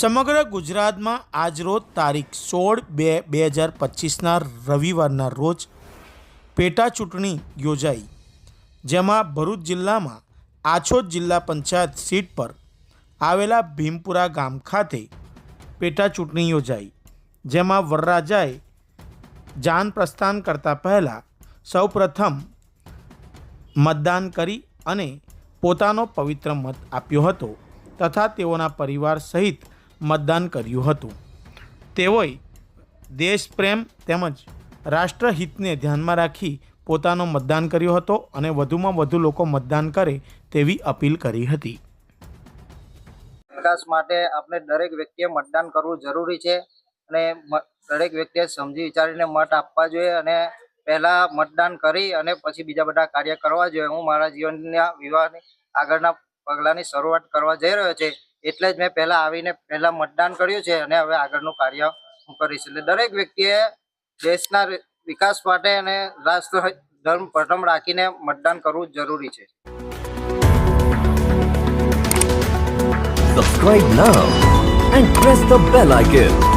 સમગ્ર ગુજરાતમાં આજરોજ તારીખ સોળ બે બે હજાર પચીસના રવિવારના રોજ પેટા ચૂંટણી યોજાઈ, જેમાં ભરૂચ જિલ્લામાં આછોદ જિલ્લા પંચાયત સીટ પર આવેલા ભીમપુરા ગામ ખાતે પેટા ચૂંટણી યોજાઈ, જેમાં વરરાજાએ જાન પ્રસ્થાન કરતા પહેલાં સૌપ્રથમ મતદાન કરી અને પોતાનો પવિત્ર મત આપ્યો હતો તથા તેઓના પરિવાર સહિત મતદાન કર્યું હતું. તેઓએ દેશપ્રેમ તેમજ રાષ્ટ્રહિતને ધ્યાનમાં રાખી પોતાનો મતદાન કર્યો હતો અને વધુમાં વધુ લોકો મતદાન કરે તેવી અપીલ કરી હતી. વિકાસ માટે આપણે દરેક વ્યક્તિએ મતદાન કરવું જરૂરી છે અને દરેક વ્યક્તિએ સમજી વિચારીને મત આપવા જોઈએ અને પહેલા મતદાન કરી અને પછી બીજા બધા કાર્ય કરવા જોઈએ. હું મારા જીવનના વિવાહની આગળના પગલાંની શરૂઆત કરવા જઈ રહ્યો છે. એટલે જ મેં પહેલા આવીને પહેલા મતદાન કર્યું છે અને હવે આગળનું કાર્ય હું કરીશ એટલે દરેક વ્યક્તિએ દેશના વિકાસ માટે અને રાષ્ટ્ર ધર્મ પ્રથમ રાખીને મતદાન કરવું જરૂરી છે Subscribe now and press the bell icon.